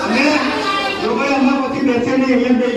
અમે લોકોએ અમારા પછી બેસે નહીં એટલે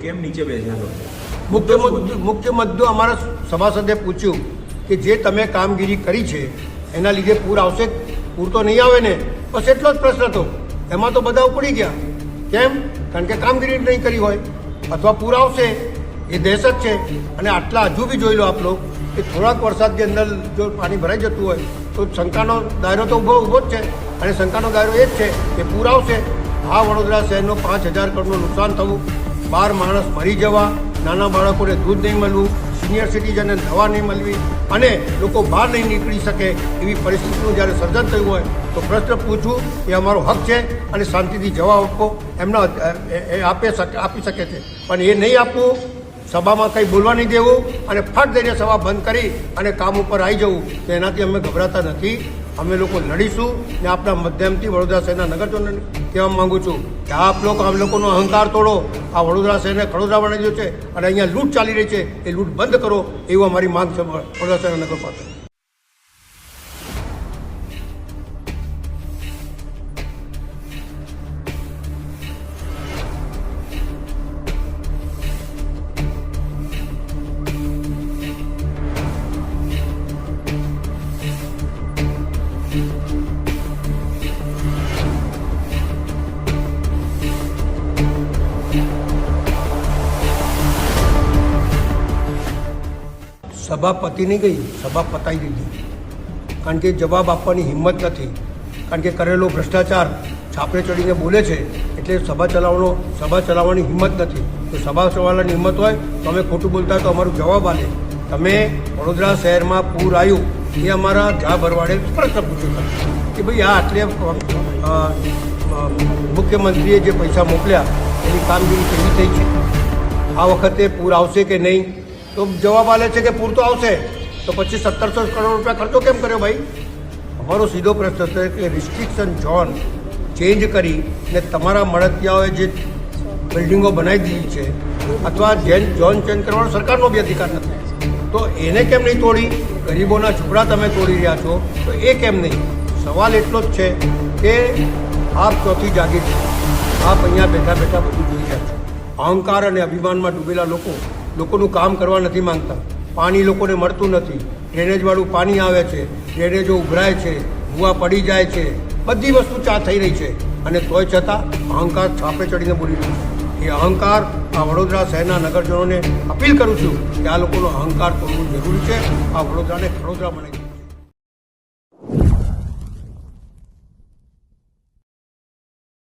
કેમ નીચે બેસ્યા મુખ્ય મુખ્ય મુદ્દો અમારા સભાસદે પૂછ્યું કે જે તમે કામગીરી કરી છે એના લીધે પૂર આવશે પૂર તો નહીં આવે ને? બસ એટલો જ પ્રશ્ન હતો. એમાં તો બધા ઉપડી ગયા. કેમ? કારણ કે કામગીરી નહીં કરી હોય. અથવા પૂર આવશે એ દહેશત છે. અને આટલા હજુ બી જોઈ લો આપ લોકો કે થોડાક વરસાદની અંદર જો પાણી ભરાઈ જતું હોય તો શંકાનો દાયરો તો ઊભો ઊભો જ છે. અને શંકાનો દાયરો એ જ છે કે પૂર આવશે આ વડોદરા શહેરનો પાંચ હજાર કરોડનું નુકસાન થવું. બાર માણસ મરી જવા, નાના બાળકોને દૂધ નહીં મળવું, સિનિયર સિટીઝનને દવા નહીં મળવી અને લોકો બહાર નહીં નીકળી શકે એવી પરિસ્થિતિનું જ્યારે સર્જન થયું હોય, તો પ્રશ્ન પૂછવું એ અમારો હક છે અને શાંતિથી જવાબ આપવો એમના આપે આપી શકે છે. પણ એ નહીં આપવું સભામાં કંઈ બોલવા નહીં દેવું અને ફટ દઈને સભા બંધ કરી અને કામ ઉપર આવી જવું. તો એનાથી અમે ગભરાતા નથી. અમે લોકો લડીશું ને આપણા માધ્યમથી વડોદરા શહેરના નગરજનોને કહેવા માંગુ છું કે આપ લોકો આમ લોકોનો અહંકાર તોડો. આ વડોદરા શહેરને ખડોદરા બનાવી દીધું છે અને અહીંયા લૂંટ ચાલી રહી છે. એ લૂંટ બંધ કરો એવું અમારી માંગ છે વડોદરા શહેરના નગર પાસે સભા પતીની ગઈ, સભા પતાઈ દીધી. કારણ કે જવાબ આપવાની હિંમત નથી. કારણ કે કરેલો ભ્રષ્ટાચાર છાપરે ચડીને બોલે છે, એટલે સભા ચલાવવાનો, સભા ચલાવવાની હિંમત નથી. તો સભા ચલાવવાની હિંમત હોય, તો અમે ખોટું બોલતા તો અમારો જવાબ આલે. તમે વડોદરા શહેરમાં પૂર આવ્યું એ અમારા જા ભરવાડે પ્રશ્ન પૂછ્યો કે ભાઈ આ આટલે મુખ્યમંત્રીએ જે પૈસા મોકલ્યા, એની કામગીરી કેવી થઈ છે? આ વખતે પૂર આવશે કે નહીં? તો જવાબ આલે છે કે પૂરતો આવશે? તો પછી સત્તરસો કરોડ રૂપિયા ખર્ચો કેમ કર્યો ભાઈ? અમારો સીધો પ્રશ્ન છે કે રિસ્ટ્રિક્શન ઝોન ચેન્જ કરી ને તમારા મળતિયાઓએ જે બિલ્ડિંગો બનાવી દીધી છે, અથવા જેન ઝોન ચેન્જ કરવાનો સરકારનો બી અધિકાર નથી. તો એને કેમ નહીં તોડી? ગરીબોના ઝૂંપડા તમે તોડી રહ્યા છો, તો એ કેમ નહીં? સવાલ એટલો જ છે કે આપ ચોથી જાગી છો. આપ અહીંયા બેઠા બેઠા બધું જોઈ રહ્યા છો. અહંકાર અને અભિમાનમાં ડૂબેલા લોકો લોકોનું કામ કરવા નથી માંગતા. પાણી લોકોને મળતું નથી. ડ્રેનેજવાળું પાણી આવે છે. ડ્રેનેજો ઉભરાય છે. ભૂવા પડી જાય છે. બધી વસ્તુ ચા થઈ રહી છે. અને તોય છતાં અહંકાર છાપે ચડીને બોલી રહ્યું છે. એ અહંકાર આ વડોદરા શહેરના નગરજનોને અપીલ કરું છું કે આ લોકોનો અહંકાર તોડવું જરૂરી છે. આ વડોદરાને ખડોદરા બનાવી